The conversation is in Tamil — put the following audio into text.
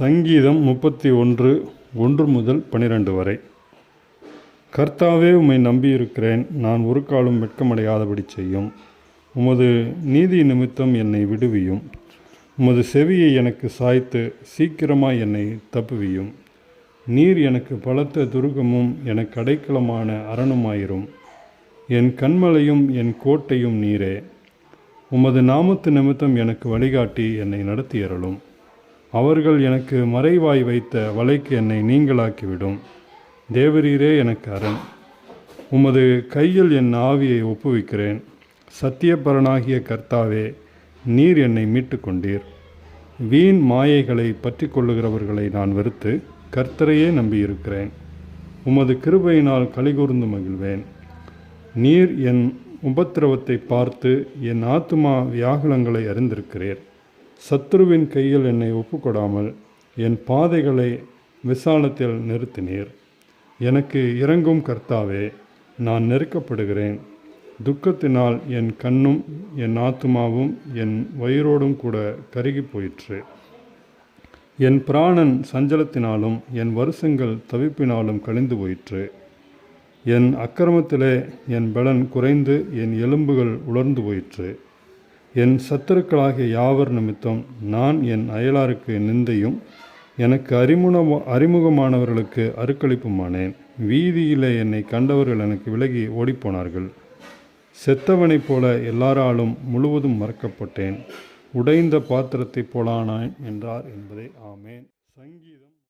சங்கீதம் முப்பத்தி ஒன்று ஒன்று முதல் பனிரெண்டு வரை. கர்த்தாவே உம்மை நம்பியிருக்கிறேன். நான் ஒரு காலம் வெட்கமடையாதபடி செய்யும். உமது நீதி நிமித்தம் என்னை விடுவியும். உமது செவியை எனக்கு சாய்த்து சீக்கிரமாக என்னை தப்புவியும். நீர் எனக்கு பலத்த துருகமும் எனக்கு அடைக்கலமான அரணுமாயிரும். என் கண்மலையும் என் கோட்டையும் நீரே. உமது நாமத்து நிமித்தம் எனக்கு வழிகாட்டி என்னை நடத்தியருளும். அவர்கள் எனக்கு மறைவாய் வைத்த வலைக்கு என்னை நீங்களாக்கிவிடும். தேவரீரே எனக்கு அரண். உமது கையில் என் ஆவியை ஒப்புவிக்கிறேன். சத்தியபரனாகிய கர்த்தாவே நீர் என்னை மீட்டு கொண்டீர் வீண் மாயைகளை பற்றி கொள்ளுகிறவர்களை நான் வெறுத்து கர்த்தரையே நம்பியிருக்கிறேன். உமது கிருபையினால் கலிகூர்ந்து மகிழ்வேன். நீர் என் உபத்திரவத்தை பார்த்து என் ஆத்துமா வியாகுலங்களை அறிந்திருக்கிறீர். சத்ருவின் கையில் என்னை ஒப்புக்கொடாமல் என் பாதைகளை விசாலத்தில் நிறுத்தினீர். எனக்கு இறங்கும் கர்த்தாவே நான் நெருக்கப்படுகிறேன். துக்கத்தினால் என் கண்ணும் என் ஆத்துமாவும் என் வயிறோடும் கூட கருகி போயிற்று. என் பிராணன் சஞ்சலத்தினாலும் என் வருஷங்கள் தவிப்பினாலும் கழிந்து போயிற்று. என் அக்கிரமத்திலே என் பலன் குறைந்து என் எலும்புகள் உலர்ந்து போயிற்று. என் சத்துருக்களாகிய யாவர் நிமித்தம் நான் என் அயலாருக்கு நிந்தையும் எனக்கு அறிமுக அறிமுகமானவர்களுக்கு அருக்களிப்புமானேன். வீதியிலே என்னை கண்டவர்கள் எனக்கு விலகி ஓடிப்போனார்கள். செத்தவனைப் போல எல்லாராலும் முழுவதும் மறக்கப்பட்டேன். உடைந்த பாத்திரத்தைப் போலானான் என்றார் என்பதே ஆமேன். சங்கீதம்